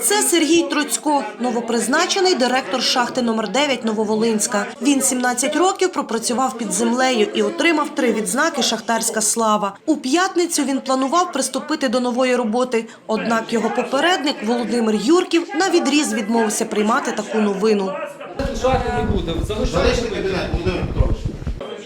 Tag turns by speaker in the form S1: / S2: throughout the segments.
S1: Це Сергій Троцько, новопризначений директор шахти номер 9 Нововолинська. Він 17 років пропрацював під землею і отримав три відзнаки Шахтарська слава. У п'ятницю він планував приступити до нової роботи. Однак його попередник Володимир Юрків на відріз відмовився приймати таку новину.
S2: Шахи не буде. Залишайте
S3: кабінет, Володимир Петрович.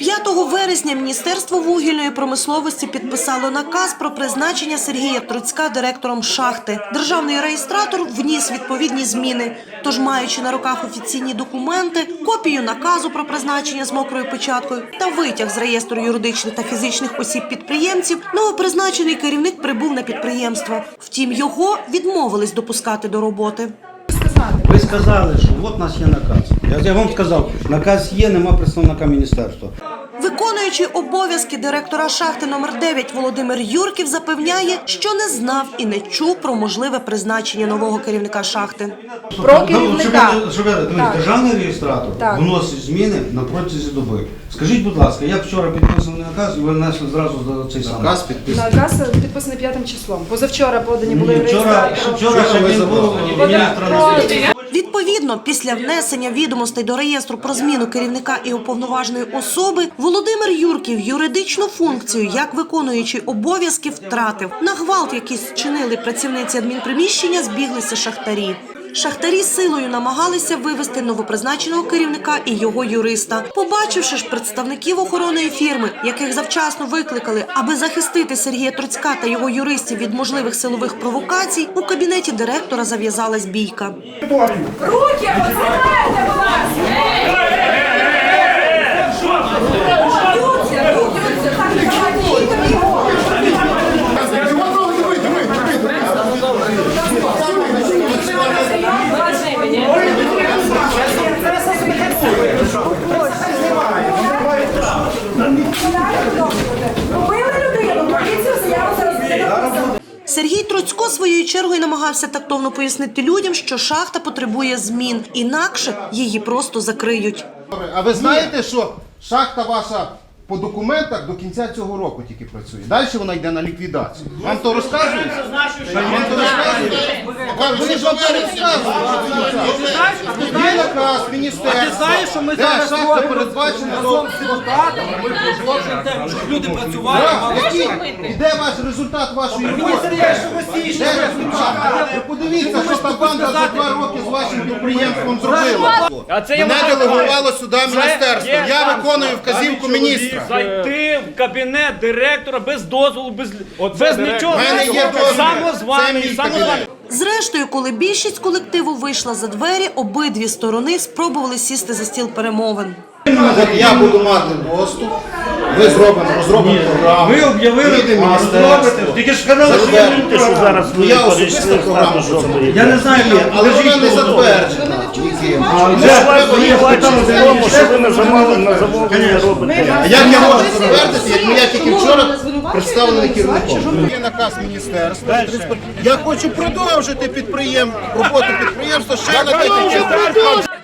S1: 5 вересня Міністерство вугільної промисловості підписало наказ про призначення Сергія Троцька директором шахти. Державний реєстратор вніс відповідні зміни. Тож, маючи на руках офіційні документи, копію наказу про призначення з мокрою печаткою та витяг з реєстру юридичних та фізичних осіб підприємців, новопризначений керівник прибув на підприємство. Втім, його відмовились допускати до роботи.
S4: Ви сказали, що от у нас є наказ. Я, я вам сказав, наказ є, нема представника міністерства.
S1: Виконуючий обов'язки директора шахти номер 9 Володимир Юрків запевняє, що не знав і не чув про можливе призначення нового керівника шахти.
S5: Про
S4: Ну,
S5: керівника.
S4: державний реєстратор вносить зміни на протязі доби. Скажіть, будь ласка, як вчора підписаний наказ, і ви внесли зразу до цей самий.
S3: Наказ підписаний.
S5: Наказ підписаний п'ятим числом. Позавчора подані були
S4: Ні, Вчора, ще він був.
S1: Відповідно, після внесення відомостей до реєстру про зміну керівника і уповноваженої особи, Володимир Юрків юридичну функцію, як виконуючий обов'язки, втратив. На гвалт, який чинили працівниці адмінприміщення, збіглися шахтарі. Шахтарі силою намагалися вивести новопризначеного керівника і його юриста. Побачивши ж представників охоронної фірми, яких завчасно викликали, аби захистити Сергія Троцька та його юристів від можливих силових провокацій, у кабінеті директора зав'язалась бійка.
S5: Руки будь ласка! Руки, руки, так, давайте, їдемо його. Робили людину, поліцію заяву зараз буде.
S1: Сергій Троцько і намагався тактовно пояснити людям, що шахта потребує змін, інакше її просто закриють.
S3: А ви знаєте, що шахта ваша по документах до кінця цього року тільки працює. Далі вона йде на ліквідацію. Вам то розказують? Вам то розказують? Вони ж вам то розказують. Є наказ міністерства. Де шахта передбачена до
S2: Ми продовжуємо те, щоб люди працювали.
S3: І де ваш результат вашої роботи? Де результат? Ви подивіться, що та банда за два роки з вашим підприємством зробила.
S6: А це я
S3: Мене
S6: можу
S3: делегувало сюди міністерство.
S6: є
S3: Я
S6: там
S3: виконую вказівку міністра.
S6: Зайти в кабінет директора без дозволу, без, без директор.
S3: У
S6: нічого.
S3: мене є дозвіл. Це
S6: Самозваний,
S3: мій
S6: самозваний.
S1: Зрештою, коли більшість колективу вийшла за двері, обидві сторони спробували сісти за стіл перемовин.
S3: Я буду мати доступ. Ми зробимо, розробимо програму.
S4: Ви об'явили,
S3: Їде
S4: а
S3: міністерство.
S4: робите, тільки ж сказали, що я не
S3: що зараз я особисто програму по.
S4: Я не знаю,
S3: але вона не затверджена її
S4: бачимо,
S3: вивчити.
S4: тому, що
S6: ви на замовлення робите.
S3: А як я можу підтвердити, як я тільки вчора представлений керівником? Є наказ міністерства. Я хочу продовжити підприєм... роботу підприємства ще на декілька років.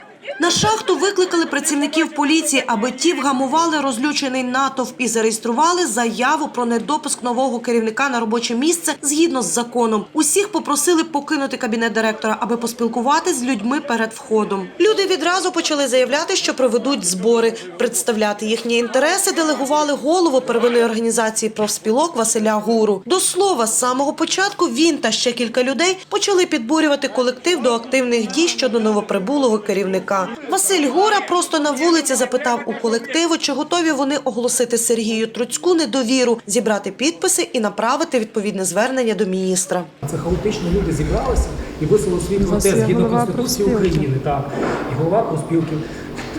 S1: На шахту викликали працівників поліції, аби ті вгамували розлючений натовп і зареєстрували заяву про недопуск нового керівника на робоче місце згідно з законом. Усіх попросили покинути кабінет директора, аби поспілкуватись з людьми перед входом. Люди відразу почали заявляти, що проведуть збори. Представляти їхні інтереси делегували голову первинної організації профспілок Василя Гуру. До слова, з самого початку він та ще кілька людей почали підбурювати колектив до активних дій щодо новоприбулого керівника. Василь Гура просто на вулиці запитав у колективу, чи готові вони оголосити Сергію Труцьку недовіру, зібрати підписи і направити відповідне звернення до міністра.
S7: Це хаотично люди зібралися і висловили свій протест згідно Конституції України. Так. І голова профспілки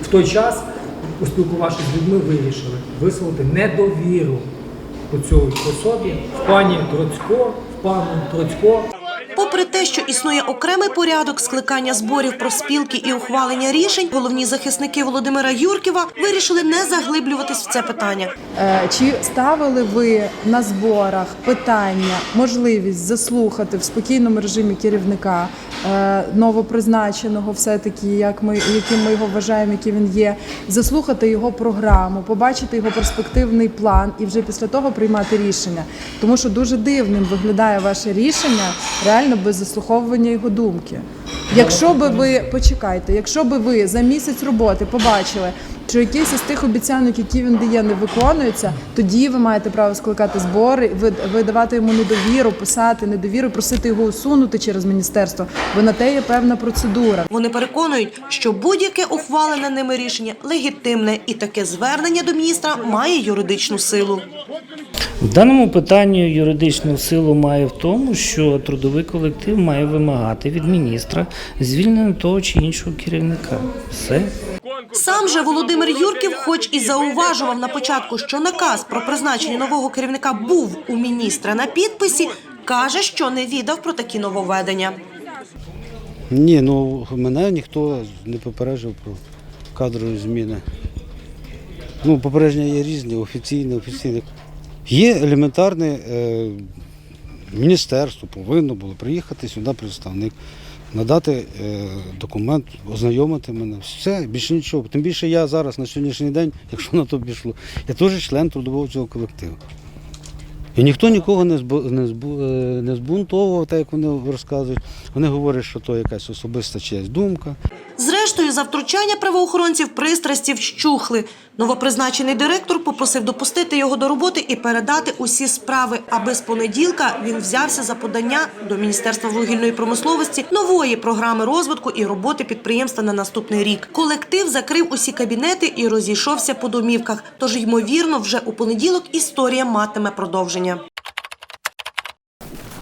S7: в той час, поспілкувавшись з людьми, вирішили висловити недовіру по цій особі в пані Троцько, в пану Троцько.
S1: Попри те, що існує окремий порядок скликання зборів про спілки і ухвалення рішень, головні захисники Володимира Юрківа вирішили не заглиблюватись в це питання.
S8: Е, Чи ставили ви на зборах питання, можливість заслухати в спокійному режимі керівника е, новопризначеного, все таки, як ми яким ми його вважаємо, який він є, заслухати його програму, побачити його перспективний план і вже після того приймати рішення? Тому що дуже дивним виглядає ваше рішення реально без заслуховування його думки. Якщо би ви почекайте, якщо би ви за місяць роботи побачили, що якийсь із тих обіцянок, які він дає, не виконується, тоді ви маєте право скликати збори, видавати йому недовіру, писати недовіру, просити його усунути через міністерство, бо на те є певна процедура.
S1: Вони переконують, що будь-яке ухвалене ними рішення легітимне, і таке звернення до міністра має юридичну силу.
S9: В даному питанні юридичну силу має в тому, що трудовий колектив має вимагати від міністра звільнення того чи іншого керівника. Все.
S1: Сам же Володимир Юрків, хоч і зауважував на початку, що наказ про призначення нового керівника був у міністра на підписі, каже, що не віддав про такі нововведення.
S4: Ні, ну мене ніхто не попереджав про кадрові зміни. Ну, попередження є різні, офіційне, офіційне. Є елементарне е, міністерство, повинно було приїхати сюди представник, надати е, документ, ознайомити мене. Все, більше нічого. Тим більше я зараз на сьогоднішній день, якщо на то пішло, я теж член трудового цього колективу. І ніхто нікого не, збу, не, збу, е, не збунтовував, так як вони розказують. Вони говорять, що то якась особиста чиясь думка.
S1: Зрештою, за втручання правоохоронців пристрасті вщухли. Новопризначений директор попросив допустити його до роботи і передати усі справи, аби з понеділка він взявся за подання до Міністерства вугільної промисловості нової програми розвитку і роботи підприємства на наступний рік. Колектив закрив усі кабінети і розійшовся по домівках. Тож, ймовірно, вже у понеділок історія матиме продовження виживання.